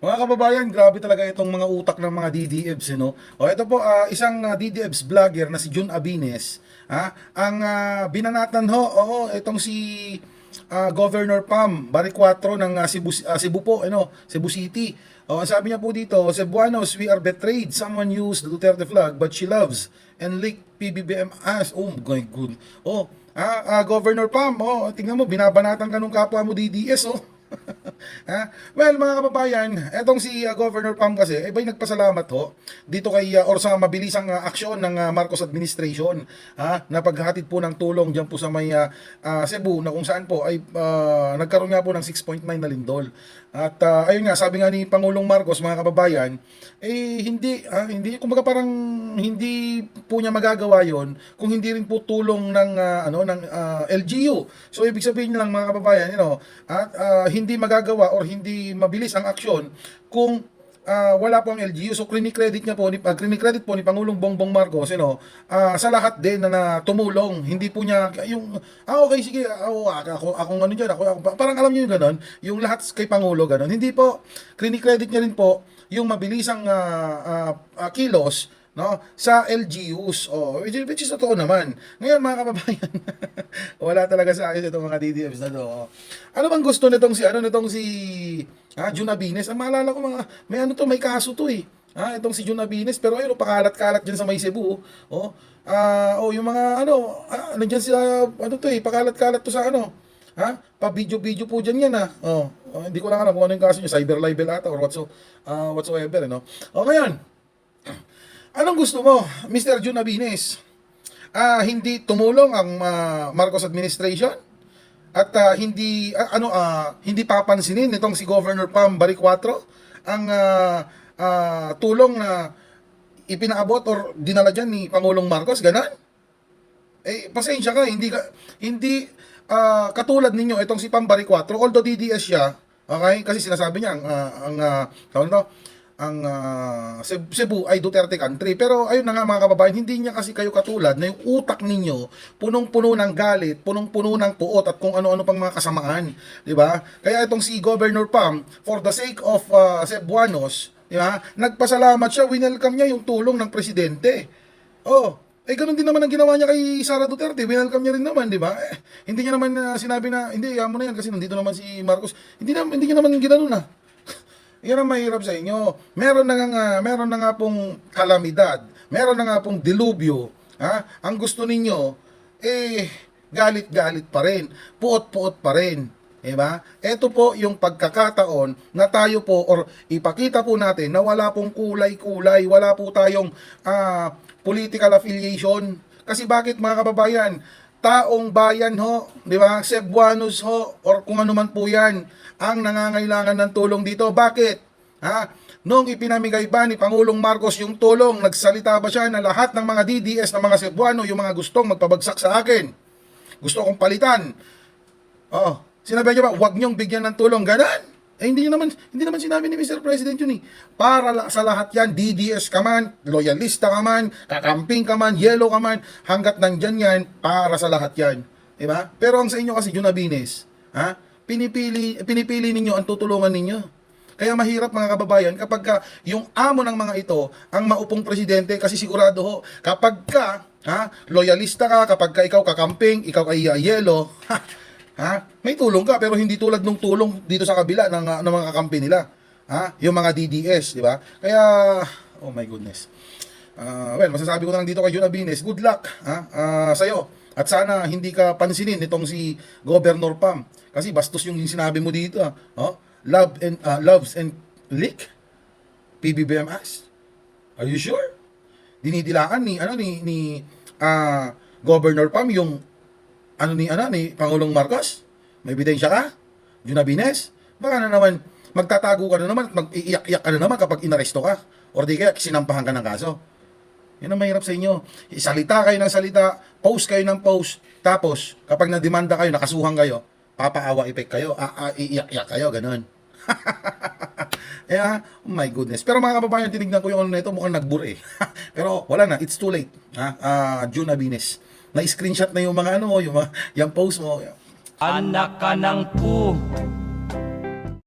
Mga kababayan, grabe talaga itong mga utak ng mga DDFs, you know? O ito po, ah, isang ah, DDFs vlogger na si Jun Abines, ha? ang ah, binanatan ho, oo, itong si ah, Governor Pam Baricuatro ng ah, Cebu, ah, Cebu po, ano, Cebu City. O, ang sabi niya po dito, Cebuanos, we are betrayed. Someone used the Duterte flag, but she loves and lick PBBM as. Oh my God. Oh, ah, ah, Governor Pam, oh, tingnan mo, binabanatan ka nung kapwa mo DDS, oh. Ha? Well, mga kababayan, etong si uh, Governor Pam kasi, eh, ba'y nagpasalamat ho dito kay uh, or sa mabilisang uh, aksyon ng uh, Marcos administration ha, na paghatid po ng tulong diyan po sa may uh, uh, Cebu na kung saan po ay uh, nagkaroon nga po ng 6.9 na lindol. At uh, ayun nga, sabi nga ni Pangulong Marcos, mga kababayan, eh hindi ah, hindi kumbaga parang hindi po niya magagawa 'yon kung hindi rin po tulong ng ah, ano ng ah, LGU. So ibig sabihin lang mga kababayan, you know, at ah, hindi magagawa or hindi mabilis ang aksyon kung ah, wala po ang LGU. So credit niya po ni uh, credit po ni Pangulong Bongbong Marcos, you know, ah, sa lahat din na, na tumulong. Hindi po niya yung ah okay sige, ako ako ako ano diyan, ako, ako parang alam niyo yung ganun, yung lahat kay Pangulo ganun. Hindi po credit niya rin po yung mabilisang ah, ah, ah, kilos no sa LGUs oh which which is totoo naman ngayon mga kababayan wala talaga sa akin itong mga DDFs na to oh. ano bang gusto nitong si ano nitong si ah, Jun Abines ang maalala ko mga may ano to may kaso to eh Ah, itong si Jun Abines, pero ayun, oh, pakalat-kalat dyan sa may Cebu. Oh, ah, oh, yung mga ano, ah, nandiyan sila, ano to eh, pakalat-kalat to sa ano, Ha? Pa-video-video po dyan yan ha. Oh, oh, hindi ko lang alam kung ano yung kaso nyo, cyber libel ata or whatso, uh, whatsoever, no? O ngayon, anong gusto mo, Mr. Jun Abines? Ah, hindi tumulong ang ah, Marcos administration? At ah, hindi ah, ano ah, hindi papansinin nitong si Governor Pam Baricuatro ang ah, ah, tulong na ipinaabot or dinala diyan ni Pangulong Marcos, ganan? Eh, pasensya ka, hindi ka, hindi, ah, katulad ninyo, itong si Pambari 4, although DDS siya, okay, kasi sinasabi niya, ang, ah, ang, uh, tawag ang Ceb- Cebu ay Duterte country. Pero ayun na nga mga kababayan, hindi niya kasi kayo katulad na yung utak ninyo punong-puno ng galit, punong-puno ng puot at kung ano-ano pang mga kasamaan, di ba? Kaya itong si Governor Pam, for the sake of ah, Cebuanos, di ba? Nagpasalamat siya, winelcome niya yung tulong ng presidente. Oh, eh, ganun din naman ang ginawa niya kay Sara Duterte. Winelcome niya rin naman, di ba? Eh, hindi niya naman uh, sinabi na, hindi, yaman mo na yan kasi nandito naman si Marcos. Hindi, na, hindi niya naman ginanon na. Yan ang mahirap sa inyo. Meron na nga, meron na nga pong kalamidad. Meron na nga pong dilubyo. Ha? Ang gusto ninyo, eh, galit-galit pa rin. Puot-puot pa rin. Diba? Ito po yung pagkakataon na tayo po or ipakita po natin na wala pong kulay-kulay, wala po tayong ah, political affiliation. Kasi bakit mga kababayan, taong bayan ho, di ba? Cebuanos ho, or kung ano man po yan, ang nangangailangan ng tulong dito. Bakit? Ha? Nung ipinamigay ba ni Pangulong Marcos yung tulong, nagsalita ba siya na lahat ng mga DDS ng mga Cebuano, yung mga gustong magpabagsak sa akin, gusto kong palitan. Oo. Sinabi niya ba, huwag niyong bigyan ng tulong. Ganon. Eh, hindi naman, hindi naman sinabi ni Mr. President yun eh. Para la- sa lahat yan, DDS ka man, loyalista ka man, kakamping ka man, yellow ka man, hanggat nandyan yan, para sa lahat yan. Diba? Pero ang sa inyo kasi, Junabines, ha? Pinipili, pinipili ninyo ang tutulungan ninyo. Kaya mahirap mga kababayan kapag ka yung amo ng mga ito ang maupong presidente kasi sigurado ho kapag ka ha, loyalista ka, kapag ka ikaw kakamping, ikaw ay uh, yellow, ha, may tulong ka pero hindi tulad nung tulong dito sa kabila ng, uh, ng mga kakampi nila. Ha? Yung mga DDS, di ba? Kaya oh my goodness. Ah, well, masasabi ko na lang dito kay Jun Abines, good luck ha, ah, sa'yo. At sana hindi ka pansinin itong si Governor Pam. Kasi bastos yung sinabi mo dito. ah. Oh? Love and, ah, loves and lick? PBBMS? Are you sure? Dinidilaan ni, ano, ni, ni ah, Governor Pam yung, ano ni, ano, ni Pangulong Marcos? May ebidensya ka? Jun Abines? Baka na naman, magtatago ka na naman at mag-iiyak-iyak ka na naman kapag inaresto ka. Or di kaya sinampahan ka ng kaso. Yan ang mahirap sa inyo. Salita kayo ng salita, post kayo ng post, tapos kapag nademanda kayo, nakasuhan kayo, papaawa effect kayo, iiyak-iyak kayo, ganun. yeah, oh my goodness. Pero mga kababayan, tinignan ko yung ano nito, mukhang nagbur eh. Pero wala na, it's too late. Ha? Ah, June Abines. Na-screenshot na yung mga ano, yung mga, yung post mo. Anak ka ng pu,